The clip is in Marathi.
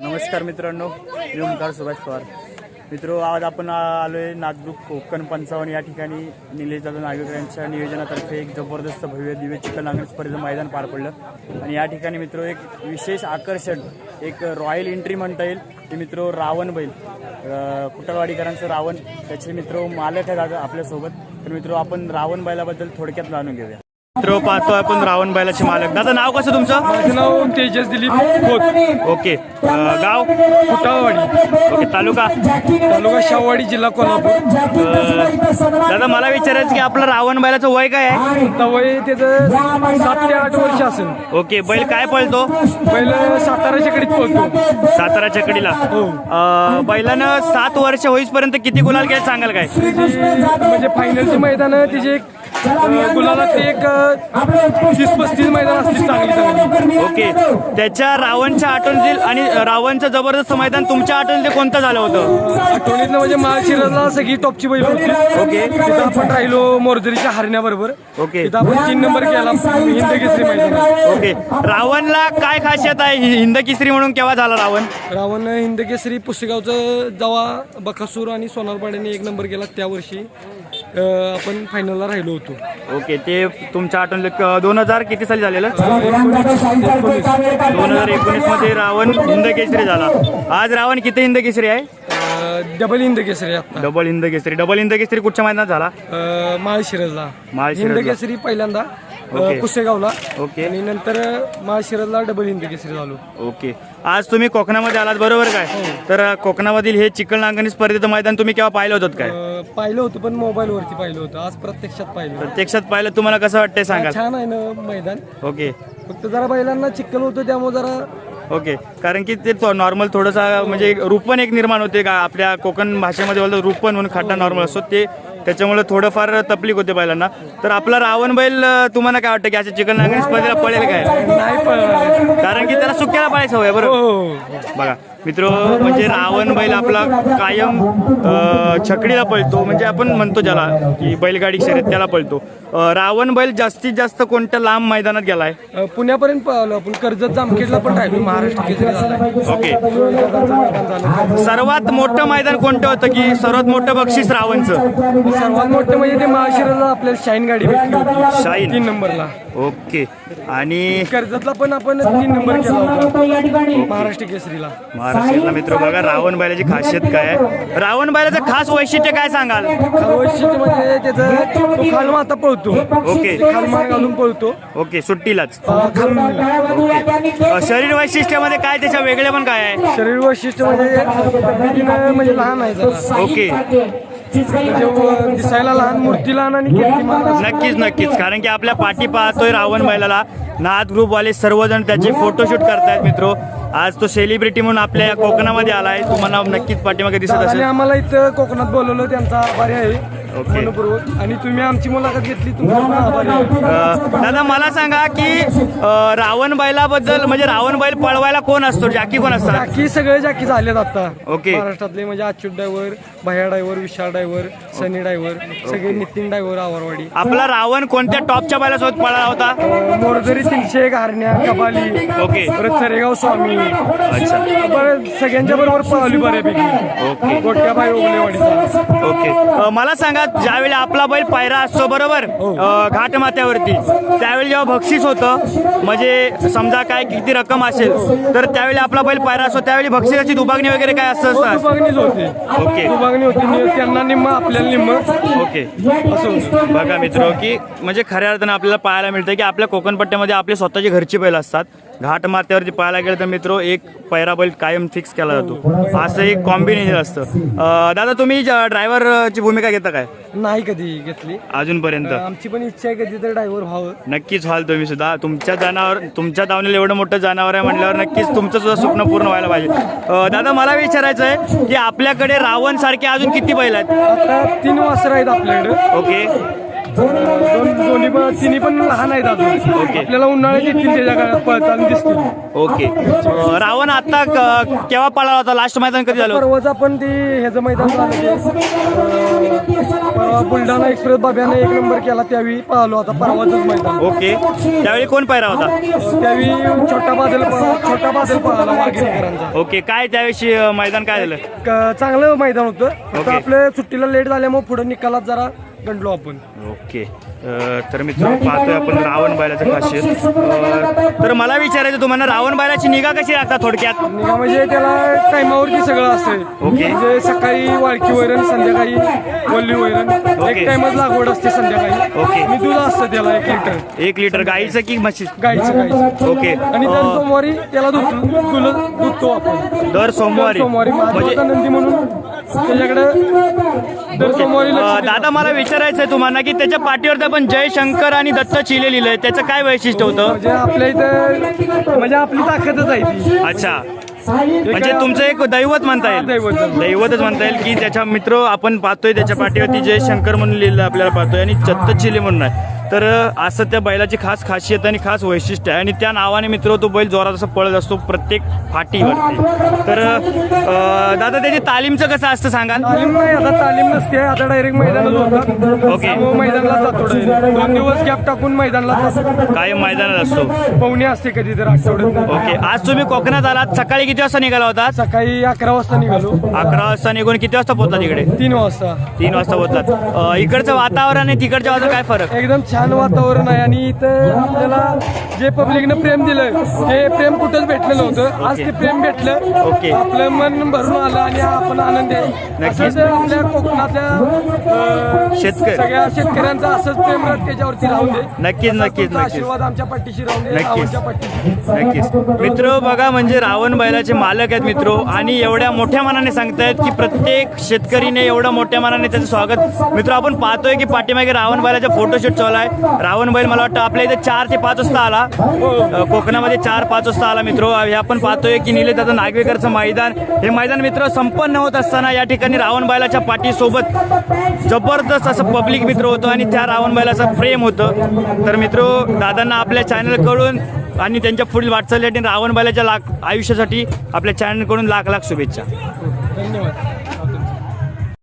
नमस्कार मित्रांनो मी ओंकार सुभाष पवार. मित्र आज आपण आलो आहे नागदूक कोकण पंचावन्न या ठिकाणी. निलेश दादा नागवेकर यांच्या नियोजनातर्फे एक जबरदस्त भव्य दिव्य चिकलांगण स्पर्धेचं मैदान पार पडलं. आणि या ठिकाणी मित्र एक विशेष आकर्षण एक रॉयल एंट्री म्हणता येईल ते मित्र रावण बैल. कुटरवाडीकरांचं रावण त्याचे मित्र मालक आहे दादा आपल्यासोबत. तर मित्र आपण रावण बैलाबद्दल थोडक्यात जाणून घेऊया. मित्र पाहतो आपण रावण बैलाचे मालक. दादा नाव कसं तुमचं? माझं नाव तेजस दिलीप खोत. ओके. अं, गाव? फुटावाडी ओके तालुका? तालुका शाहवाडी जिल्हा कोल्हापूर. दादा मला विचारायचं की आपलं रावण बैलाचं वय काय आहे? आता वय त्याचं सात ते आठ वर्ष असेल. ओके बैल काय पळतो? पहिलं साताराच्या कडीत पोहतो सातारा चकडीला हो. अं, बैलानं सात वर्ष होईपर्यंत किती गुलाल केले सांगाल काय? म्हणजे फायनलचे मैदान तिचे एक अं, गुलाला ते एक तीस पस्तीस मैदान असतील चांगली चांगली. ओके. त्याच्या रावणच्या आठवणीतील आणि रावणचं जबरदस्त मैदान तुमच्या आठवणीतील कोणतं झालं होतं? आठवणीतलं म्हणजे महाशिराला सगळी टॉपची बैल होती. ओके. तिथं आपण राहिलो मोरदरीच्या हरण्याबरोबर. ओके. तिथं आपण तीन नंबर केला. हिंद केसरी मैदान ओके. रावणला काय खासियत आहे? हिंद किसरी म्हणून केव्हा झाला रावण? रावण हिंद केसरी पुसेगावचं जेव्हा बकासूर आणि सोनारपाड्याने एक नंबर केला त्या वर्षी. अं, आपण फायनलला राहिलो होतो. ओके ते तुमच्या आठवणीत दोन हजार किती साली झालेलं? दोन हजार एकोणीसमध्ये रावण हिंद केसरी झाला. आज रावण किती हिंद केसरी आहे? अं, डबल हिंद केसरी आता. डबल हिंद केसरी डबल हिंद केसरी कुठच्या मैदानात झाला? अं, माळशिरजला माळशिरजला. हिंद केसरी पहिल्यांदा. ओके. पुसेगावला ओके. आणि नंतर माळशिरजला डबल हिंद केसरी झालो. ओके. आज तुम्ही कोकणामध्ये आलात बरोबर काय? तर अ, कोकणामधील हे चिकन नांगणी स्पर्धेचं मैदान तुम्ही केव्हा पाहिलं होतं काय? अं, पाहिलं होतं पण मोबाईल वरती पाहिलं होतं. आज प्रत्यक्षात पाहिलं. प्रत्यक्षात पाहिलं तुम्हाला कसं वाटतंय सांगा छान आहे ना मैदान. ओके. फक्त जरा बैलांना चिक्कल होतं त्यामुळे जरा ओके. कारण की ते नॉर्मल थोडंसं म्हणजे एक रूपण एक निर्माण होते का? आपल्या कोकण भाषेमध्ये बोलतो रूपण म्हणून खड्डा नॉर्मल असतो. ते त्याच्यामुळे थोडंफार तकलीफ होते बैलांना. तर आपला रावण बैल तुम्हाला काय वाटतं की अशा चिकन नांगणी स्पर्धेला पळेल काय? नाही कारण की त्याला सुक्याला पाळायचं हवंय बरोबर? हो. बघा. मित्र म्हणजे रावण बैल आपला कायम छकडीला पळतो. म्हणजे आपण म्हणतो ज्याला की बैलगाडी शर्यत त्याला पळतो. रावण बैल जास्तीत जास्त कोणत्या लांब मैदानात गेलाय? पुण्यापर्यंत पळालो आपण कर्जत जामखेडला पण राहिलो. महाराष्ट्र केसरी झाला. ओके. सर्वात मोठं मैदान कोणतं होतं की सर्वात मोठं बक्षीस रावणचं? सर्वात मोठं म्हणजे ते महाशिराला आपल्याला शाईन गाडी भेटली होती. शाईन. तीन नंबरला. ओके. आणि कर्जतला पण आपण तीन नंबर केला होता. महाराष्ट्र केसरीला. महाराष्ट्रातला मित्र बघा रावण बैलाची खासियत काय आहे? रावण बैलाचं खास वैशिष्ट्य काय सांगाल? वैशिष्ट्य म्हणजे त्याचं तो खालमाता पळतो. ओके. खालमान घालून पळतो. ओके सुट्टीलाच. अ, खालून अ, शरीर वैशिष्ट्यामध्ये काय त्याच्या वेगळे पण काय आहे? शरीर वैशिष्ट्य म्हणजे म्हणजे लहान आहे जरा. ओके. दिसायला लहान मूर्ती लहान आणि. नक्कीच नक्कीच कारण की आपल्या पाठी पाहतोय रावण बैलाला. नाथ ग्रुपवाले सर्वजण त्याचे फोटोशूट करतायत मित्र. आज तो सेलिब्रिटी म्हणून आपल्या या कोकणामध्ये आलाय. तुम्हाला नक्कीच पाठीमागे दिसत असेल. आम्हाला इथं कोकणात बोलवलं त्यांचा आभारी आहे. मनपूर्वक. आणि तुम्ही आमची मुलाखत घेतली अ, दादा मला सांगा की रावण बैलाबद्दल म्हणजे रावण बैल पळवायला कोण असतो? जाकी कोण असतात? जाकी सगळे जाकी झालेत आता. ओके. महाराष्ट्रातले म्हणजे अच्युत ड्रायव्हर भैया driver Vishal driver Sunny driver सगळे नितीन ड्रायव्हर आवारवाडी. आपला रावण कोणत्या टॉपच्या बैलासोबत पळाला होता? मोरदरी तीनशे एक हरण्या कबाली ओके. परत सरेगाव स्वामी. सगळ्यांच्या बरोबर पळवली बऱ्यापैकी. ओके. गोट्याबाई ओगलेवाडीचा ओके. अ, मला सांगा ज्यावेळी आपला बैल पायरा असतो बरोबर? अ, घाट माथ्यावरती त्यावेळी जेव्हा बक्षीस होतं म्हणजे समजा काय किती रक्कम असेल तर त्यावेळी आपला बैल पायरा असतो त्यावेळी बक्षिसाची दुभागणी वगैरे काय असतं? असतं? दुभागणीच होती. ओके. दुभागणी होती त्यांना निम्म आपल्याला निम्म. ओके. असं बघा मित्र की म्हणजे खऱ्या अर्थानं आपल्याला पाहायला मिळतं की आपल्या कोकणपट्ट्यामध्ये आपले स्वतःची घरची बैल असतात. घाट माथ्यावरती पाहायला गेलं तर मित्र एक पैरा बैल कायम फिक्स केला जातो. असं एक कॉम्बिनेशन असतं. अ, दादा तुम्ही ड्रायव्हरची भूमिका घेता काय? नाही कधी घेतली. अजूनपर्यंत? आमची पण इच्छा आहे कधी तर ड्रायव्हर व्हावं. नक्कीच व्हाल तुम्ही सुद्धा. तुमच्या जनावर तुमच्या दावणीला एवढं मोठं जनावर आहे म्हटल्यावर नक्कीच तुमचं सुद्धा स्वप्न पूर्ण व्हायला पाहिजे. अं, दादा मला विचारायचं आहे की आपल्याकडे रावण सारखे अजून किती बैल आहेत? आता तीन वासर आहेत आपल्याकडे. ओके. दोन्ही पण तिन्ही पण लहान आहेत अजून. ओके. आपल्याला येतील त्याच्या काळात पळताना दिसतील ओके. अं, रावण आता क- केव्हा पळाला होता? लास्ट मैदान कधी झालं होतं? परवाच आपण ती ह्याचं मैदान झालं ते, परवा बुलढाणा एक्सप्रेस बाब्याने एक नंबर केला त्यावेळी पाहिलो आता परवाचंच मैदान. ओके. त्यावेळी कोण पायरा होता? त्यावेळी छोटा बादल छोटा बादल पाहिला वाघेरकरांचा ओके. काय त्यावेळी अं, मैदान काय झालं? क- चांगलं मैदान होतं. फक्त ओके. आपल्या सुट्टीला लेट झाल्यामुळे पुढे निकालात जरा गंडलो आपण ओके अं, तर मित्र पाहतोय आपण रावण बैलाचं खासियत अं, तर मला विचारायचं तुम्हाला रावण बैलाची निगा कशी राखतात थोडक्यात निघा म्हणजे त्याला टायमावरती सगळं असतंय ओके. म्हणजे सकाळी वाळकी वैरण संध्याकाळी वल्ली वैरण ओके. एक टाइमच लागवड असते संध्याकाळी ओके. आणि दूध असतं त्याला एक लिटर एक लिटर गाईचं की म्हशी गाईचं गाईचं ओके आणि दर अं, सोमवारी त्याला दूध दूध दुधतो आपण दर सोमवारी सोमवारी म्हणजे नंदी म्हणून त्याच्याकडे देतात. दादा मला विचारायचं आहे तुम्हाला की त्याच्या पाठीवरती आपण जय शंकर आणि दत्त चिले लिहिलंय. त्याचं काय वैशिष्ट्य होतं? म्हणजे आपल्या इथं म्हणजे आपली ताकदच आहे अच्छा. म्हणजे तुमचं एक दैवत म्हणता येईल. दैवत. दैवतच म्हणता येईल की त्याच्या मित्र आपण पाहतोय त्याच्या पाठीवरती जय शंकर म्हणून लिहिलं आपल्याला पाहतोय आणि चत्त चिले म्हणून आहे. तर असं त्या बैलाची खास खासियत आणि खास वैशिष्ट्य आहे आणि त्या नावाने मित्र तो बैल जोरात असं पळत असतो प्रत्येक फाटीवरती तर दादा त्याची तालीमचं कसं असतं सांगा तालीम नाही आता तालीम नसते आता डायरेक्ट मैदानात ओके. मैदानाला जातो. दोन दिवस गॅप टाकून मैदानाला कायम मैदानात असतो? पवनी असते कधी तर आठवड्यात. ओके. आज तुम्ही कोकणात आलात. सकाळी किती वाजता निघाला होता सकाळी अकरा वाजता निघालो. अकरा वाजता निघून किती वाजता पोहोचला तिकडे तीन वाजता. तीन वाजता पोहोचलात. अं, इकडचं वातावरण आणि तिकडच्या वाजता काय फरक? एकदम छान वातावरण आहे आणि इथं आपल्याला जे पब्लिकनं प्रेम दिलं ते प्रेम कुठंच भेटलं नव्हतं आज ते प्रेम भेटलं ओके. आपलं मन भरून आलं आणि आपण आनंद आहे नक्कीच. असंच आपल्या कोकणातल्या अं, शेतकरी. सगळ्या शेतकऱ्यांचं असंच प्रेम त्याच्यावरती राहून दे नक्कीच, असाच नक्कीच, तुमचा नक्कीच. आशीर्वाद आमच्या पाठीशी राहून दे नक्कीच. रावणच्या पाठीशी नक्कीच मित्र बघा म्हणजे रावण बैलाचे मालक आहेत मित्र आणि एवढ्या मोठ्या मनाने सांगतायत की प्रत्येक शेतकरीने एवढ्या मोठ्या मनाने त्याचं स्वागत मित्र आपण पाहतोय की पाठीमागे रावण बैलाचा फोटोशूट चालू आहे रावण बैल मला वाटतं आपल्या इथे चार ते पाच वाजता आला. अ, कोकणामध्ये चार पाच वाजता आला मित्र. हे आपण पाहतोय की निले दादा नागवेकरचं मैदान. हे मैदान मित्र संपन्न होत असताना या ठिकाणी रावण बैलाच्या पाठीसोबत जबरदस्त असं पब्लिक मित्र होतं आणि त्या रावण बैलाचं प्रेम होतं. तर मित्र दादांना आपल्या चॅनलकडून आणि त्यांच्या पुढील वाटचालीसाठी रावण बैलाच्या लाख आयुष्यासाठी आपल्या चॅनलकडून लाख लाख शुभेच्छा. धन्यवाद.